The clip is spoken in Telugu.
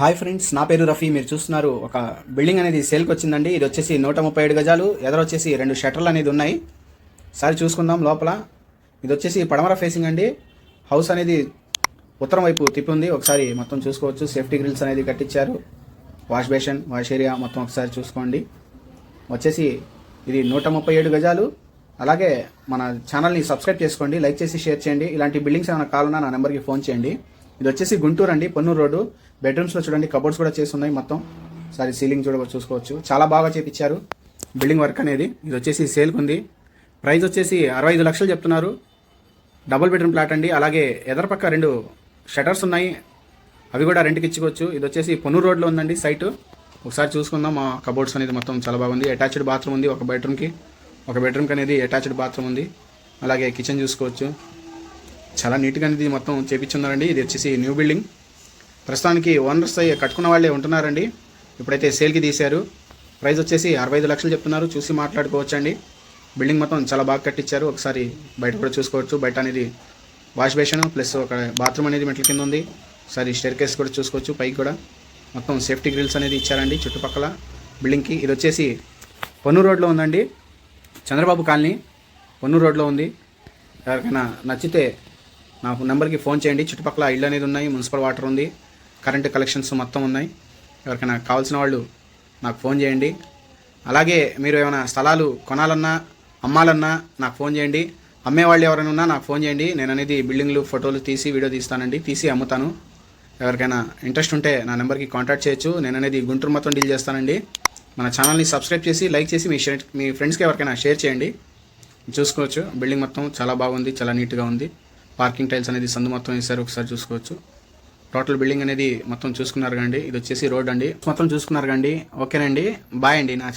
హాయ్ ఫ్రెండ్స్ నా పేరు రఫీ. మీరు చూస్తున్నారు ఒక బిల్డింగ్ అనేది సేల్కి వచ్చిందండి. ఇది వచ్చేసి నూట ముప్పై ఏడు గజాలు ఎదర వచ్చేసి రెండు షటర్లు అనేది ఉన్నాయి. సారి చూసుకుందాం లోపల. ఇది వచ్చేసి పడమర ఫేసింగ్ అండి. హౌస్ అనేది ఉత్తరం వైపు తిప్పి ఉంది. ఒకసారి మొత్తం చూసుకోవచ్చు. సేఫ్టీ గ్రిల్స్ అనేది కట్టించారు. వాష్ బేషన్ వాష్ ఏరియా మొత్తం ఒకసారి చూసుకోండి. వచ్చేసి ఇది నూట ముప్పై ఏడు గజాలు. అలాగే మన ఛానల్ని సబ్స్క్రైబ్ చేసుకోండి లైక్ చేసి షేర్ చేయండి. ఇలాంటి బిల్డింగ్స్ ఏమైనా కావాలన్నా నా నెంబర్కి ఫోన్ చేయండి. ఇది వచ్చేసి గుంటూరు అండి పొన్నూరు రోడ్డు. బెడ్రూమ్స్లో చూడండి కబోర్డ్స్ కూడా చేసి ఉన్నాయి మొత్తం. సారీ సీలింగ్ చూడ చూసుకోవచ్చు. చాలా బాగా చేపించారు బిల్డింగ్ వర్క్ అనేది. ఇది వచ్చేసి సేల్కి ఉంది. ప్రైస్ వచ్చేసి అరవై ఐదు లక్షలు చెప్తున్నారు. డబుల్ బెడ్రూమ్ ప్లాట్ అండి. అలాగే ఎదరపక్క రెండు షటర్స్ ఉన్నాయి. అవి కూడా రెంట్కి ఇచ్చుకోవచ్చు. ఇది వచ్చేసి పొన్నూరు రోడ్లో ఉందండి సైటు ఒకసారి చూసుకుందాం. మా కబోర్డ్స్ అనేది మొత్తం చాలా బాగుంది. అటాచ్డ్ బాత్రూమ్ ఉంది ఒక బెడ్రూమ్కి ఒక బెడ్రూమ్కి అనేది అటాచ్డ్ బాత్రూమ్ ఉంది. అలాగే కిచెన్ చూసుకోవచ్చు. చాలా నీట్గా అనేది మొత్తం చేపించున్నారండి. ఇది వచ్చేసి న్యూ బిల్డింగ్ ప్రస్తుతానికి ఓనర్స్ అయ్యి కట్టుకున్న వాళ్ళే ఉంటున్నారండి. ఇప్పుడైతే సేల్కి తీశారు. ప్రైస్ వచ్చేసి అరవై ఐదు లక్షలు చెప్తున్నారు. చూసి మాట్లాడుకోవచ్చండి. బిల్డింగ్ మొత్తం చాలా బాగా కట్టించారు. ఒకసారి బయట కూడా చూసుకోవచ్చు. బయట అనేది వాష్ బేషన్ ప్లస్ ఒక బాత్రూమ్ అనేది మెట్ల కింద ఉంది. ఒకసారి స్టేర్ కేస్ కూడా చూసుకోవచ్చు. పైకి కూడా మొత్తం సేఫ్టీ గ్రిల్స్ అనేది ఇచ్చారండి. చుట్టుపక్కల బిల్డింగ్కి ఇది వచ్చేసి పన్ను రోడ్లో ఉందండి. చంద్రబాబు కాలనీ పొన్నూరు రోడ్లో ఉంది. ఎవరికైనా నచ్చితే నా నెంబర్కి ఫోన్ చేయండి. చుట్టుపక్కల ఇళ్ళు అనేది ఉన్నాయి మున్సిపల్ వాటర్ ఉంది కరెంటు కలెక్షన్స్ మొత్తం ఉన్నాయి. ఎవరికైనా కావాల్సిన వాళ్ళు నాకు ఫోన్ చేయండి. అలాగే మీరు ఏమైనా స్థలాలు కొనాలన్నా అమ్మాలన్నా నాకు ఫోన్ చేయండి. అమ్మేవాళ్ళు ఎవరైనా ఉన్నా నాకు ఫోన్ చేయండి. నేను అనేది బిల్డింగ్లు ఫోటోలు తీసి వీడియో తీస్తానండి. తీసి అమ్ముతాను. ఎవరికైనా ఇంట్రెస్ట్ ఉంటే నా నెంబర్కి కాంటాక్ట్ చేయొచ్చు. నేను అనేది గుంటూరు మొత్తం డీల్ చేస్తానండి. మన ఛానల్ని సబ్స్క్రైబ్ చేసి లైక్ చేసి మీ షేర్ మీ ఫ్రెండ్స్కి ఎవరికైనా షేర్ చేయండి. చూసుకోవచ్చు. బిల్డింగ్ మొత్తం చాలా బాగుంది చాలా నీట్గా ఉంది. పార్కింగ్ టైల్స్ అనేది సందు మొత్తం వేసారు ఒకసారి చూసుకోవచ్చు. టోటల్ బిల్డింగ్ అనేది మొత్తం చూసుకున్నారు కండి ఇది వచ్చేసి రోడ్ అండి. మొత్తం చూసుకున్నారు కండి ఓకేనండి. బాయ్ అండి. నా